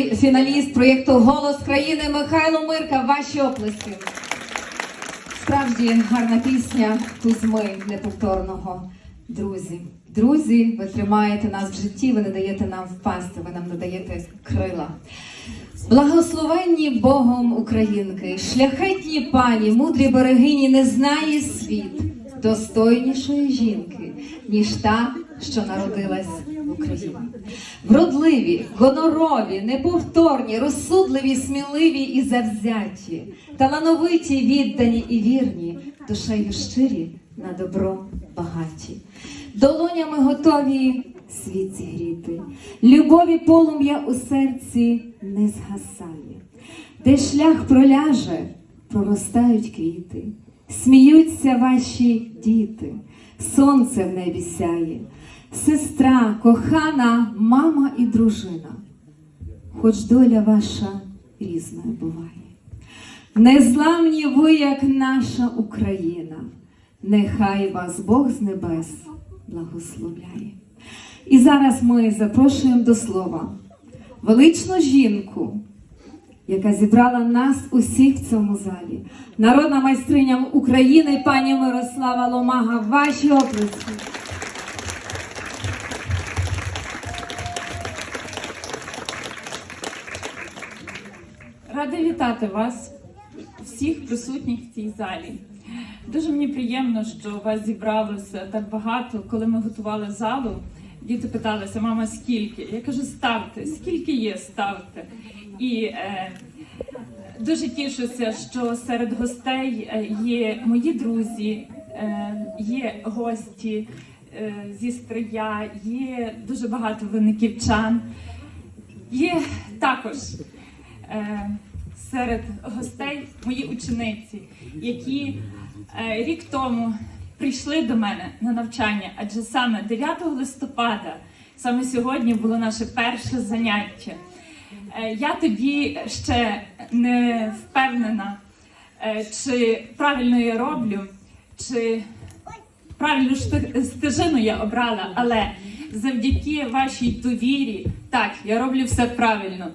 Фіналіст проєкту Голос країни Михайло Мирка. Ваші оплески. Справді гарна пісня Кузьми неповторного. Друзі, друзі, ви тримаєте нас в житті, ви не даєте нам впасти, ви нам надаєте крила. Благословенні Богом Українки, шляхетні пані, мудрі берегині, не знає світ достойнішої жінки, ніж та, що народилась в Україні. Вродливі, гонорові, неповторні, розсудливі, сміливі і завзяті, талановиті, віддані і вірні, душею щирі на добро багаті. Долонями готові світ зігріти, любові полум'я у серці не згасає, де шлях проляже, проростають квіти, сміються ваші діти, сонце в небі сяє, сестра, кохана, мама і дружина, хоч доля ваша різною буває. Незламні ви, як наша Україна, нехай вас Бог з небес благословляє. І зараз ми запрошуємо до слова величну жінку, яка зібрала нас усіх в цьому залі. Народна майстриня України пані Мирослава Ломага. Ваші оплески. Рада вітати вас, всіх присутніх в цій залі. Дуже мені приємно, що вас зібралося так багато. Коли ми готували залу, діти питалися, мама, скільки? Я кажу, ставте, скільки є, ставте. І е, дуже тішуся, що серед гостей е, є мої друзі, е, є гості е, зі Стрия, є дуже багато виниківчан. Є також е, серед гостей мої учениці, які е, рік тому прийшли до мене на навчання, адже саме 9 листопада, саме сьогодні було наше перше заняття. Е, я тоді ще не впевнена, е, чи правильно я роблю, чи правильну стежину я обрала, але завдяки вашій довірі, так, я роблю все правильно.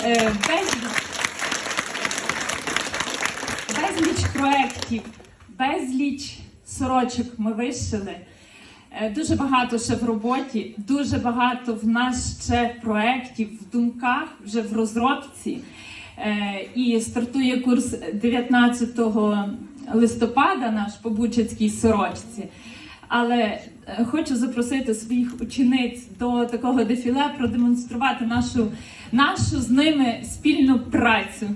Безліч, безліч проєктів, безліч сорочок ми вишили. Е, Дуже багато ще в роботі, дуже багато в нас ще проєктів в думках, вже в розробці. Е, І стартує курс 19 листопада наш по Бучацькій сорочці. Але е, хочу запросити своїх учениць до такого дефіле, продемонструвати нашу, нашу з ними спільну працю.